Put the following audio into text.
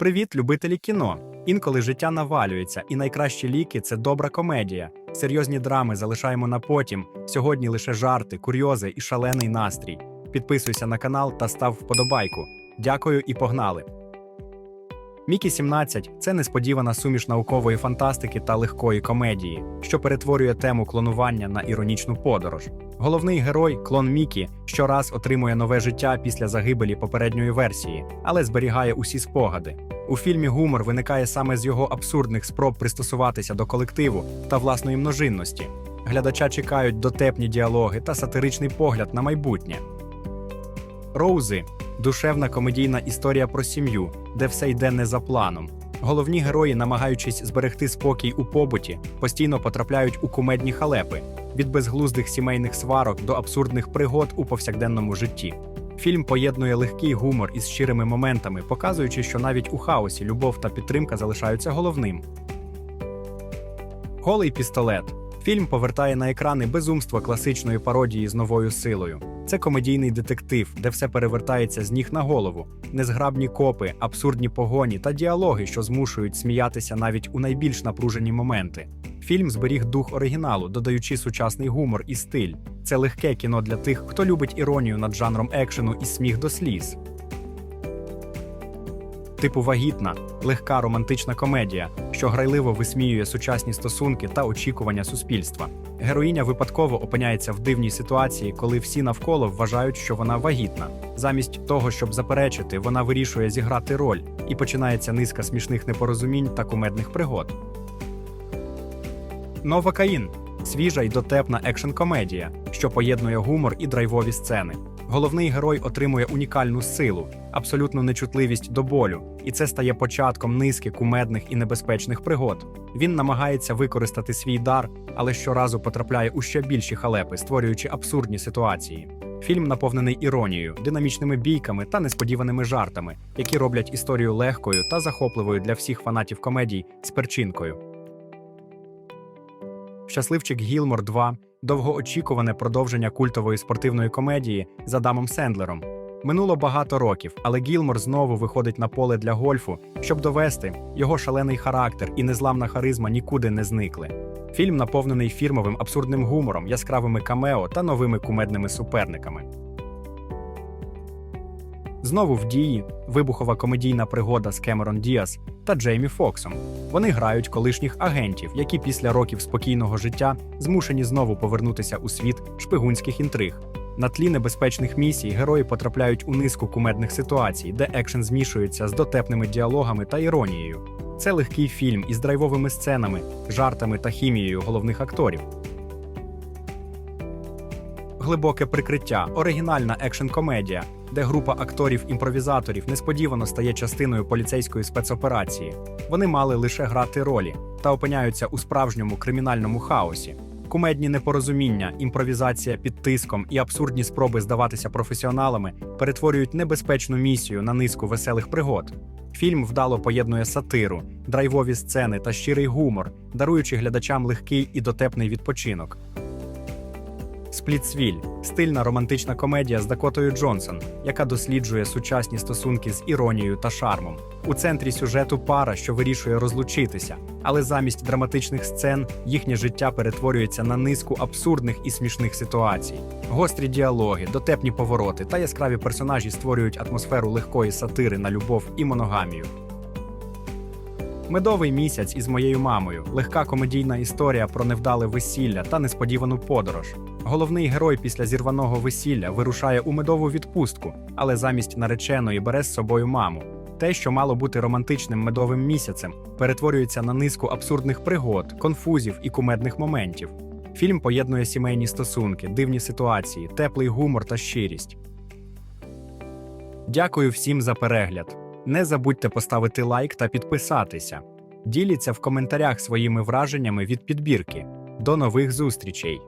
Привіт, любителі кіно! Інколи життя навалюється, і найкращі ліки це добра комедія. Серйозні драми залишаємо на потім. Сьогодні лише жарти, курйози і шалений настрій. Підписуйся на канал та став вподобайку. Дякую і погнали! Мікі 17 це несподівана суміш наукової фантастики та легкої комедії, що перетворює тему клонування на іронічну подорож. Головний герой, клон Мікі, щораз отримує нове життя після загибелі попередньої версії, але зберігає усі спогади. У фільмі гумор виникає саме з його абсурдних спроб пристосуватися до колективу та власної множинності. Глядача чекають дотепні діалоги та сатиричний погляд на майбутнє. Роузи душевна комедійна історія про сім'ю, де все йде не за планом. Головні герої, намагаючись зберегти спокій у побуті, постійно потрапляють у кумедні халепи від безглуздих сімейних сварок до абсурдних пригод у повсякденному житті. Фільм поєднує легкий гумор із щирими моментами, показуючи, що навіть у хаосі любов та підтримка залишаються головним. Голий пістолет. Фільм повертає на екрани безумство класичної пародії з новою силою. Це комедійний детектив, де все перевертається з ніг на голову, незграбні копи, абсурдні погоні та діалоги, що змушують сміятися навіть у найбільш напружені моменти. Фільм зберіг дух оригіналу, додаючи сучасний гумор і стиль. Це легке кіно для тих, хто любить іронію над жанром екшену і сміх до сліз. Типу вагітна, легка романтична комедія, що грайливо висміює сучасні стосунки та очікування суспільства. Героїня випадково опиняється в дивній ситуації, коли всі навколо вважають, що вона вагітна. Замість того, щоб заперечити, вона вирішує зіграти роль, і починається низка смішних непорозумінь та кумедних пригод. Новокаїн свіжа й дотепна екшн-комедія, що поєднує гумор і драйвові сцени. Головний герой отримує унікальну силу, абсолютну нечутливість до болю, і це стає початком низки кумедних і небезпечних пригод. Він намагається використати свій дар, але щоразу потрапляє у ще більші халепи, створюючи абсурдні ситуації. Фільм наповнений іронією, динамічними бійками та несподіваними жартами, які роблять історію легкою та захопливою для всіх фанатів комедій з перчинкою. Щасливчик Гілмор 2 довгоочікуване продовження культової спортивної комедії з Адамом Сендлером. Минуло багато років, але Гілмор знову виходить на поле для гольфу, щоб довести, його шалений характер і незламна харизма нікуди не зникли. Фільм наповнений фірмовим абсурдним гумором, яскравими камео та новими кумедними суперниками. Знову в дії вибухова комедійна пригода з Кемерон Діас та Джеймі Фоксом. Вони грають колишніх агентів, які після років спокійного життя змушені знову повернутися у світ шпигунських інтриг. На тлі небезпечних місій герої потрапляють у низку кумедних ситуацій, де екшен змішується з дотепними діалогами та іронією. Це легкий фільм із драйвовими сценами, жартами та хімією головних акторів. Глибоке прикриття оригінальна екшн-комедія, де група акторів-імпровізаторів несподівано стає частиною поліцейської спецоперації. Вони мали лише грати ролі та опиняються у справжньому кримінальному хаосі. Кумедні непорозуміння, імпровізація під тиском і абсурдні спроби здаватися професіоналами перетворюють небезпечну місію на низку веселих пригод. Фільм вдало поєднує сатиру, драйвові сцени та щирий гумор, даруючи глядачам легкий і дотепний відпочинок. Сплітсвіль стильна романтична комедія з Дакотою Джонсон, яка досліджує сучасні стосунки з іронією та шармом. У центрі сюжету пара, що вирішує розлучитися, але замість драматичних сцен їхнє життя перетворюється на низку абсурдних і смішних ситуацій. Гострі діалоги, дотепні повороти та яскраві персонажі створюють атмосферу легкої сатири на любов і моногамію. Медовий місяць із моєю мамою, легка комедійна історія про невдале весілля та несподівану подорож. Головний герой після зірваного весілля вирушає у медову відпустку, але замість нареченої бере з собою маму. Те, що мало бути романтичним медовим місяцем, перетворюється на низку абсурдних пригод, конфузів і кумедних моментів. Фільм поєднує сімейні стосунки, дивні ситуації, теплий гумор та щирість. Дякую всім за перегляд. Не забудьте поставити лайк та підписатися. Діліться в коментарях своїми враженнями від підбірки. До нових зустрічей!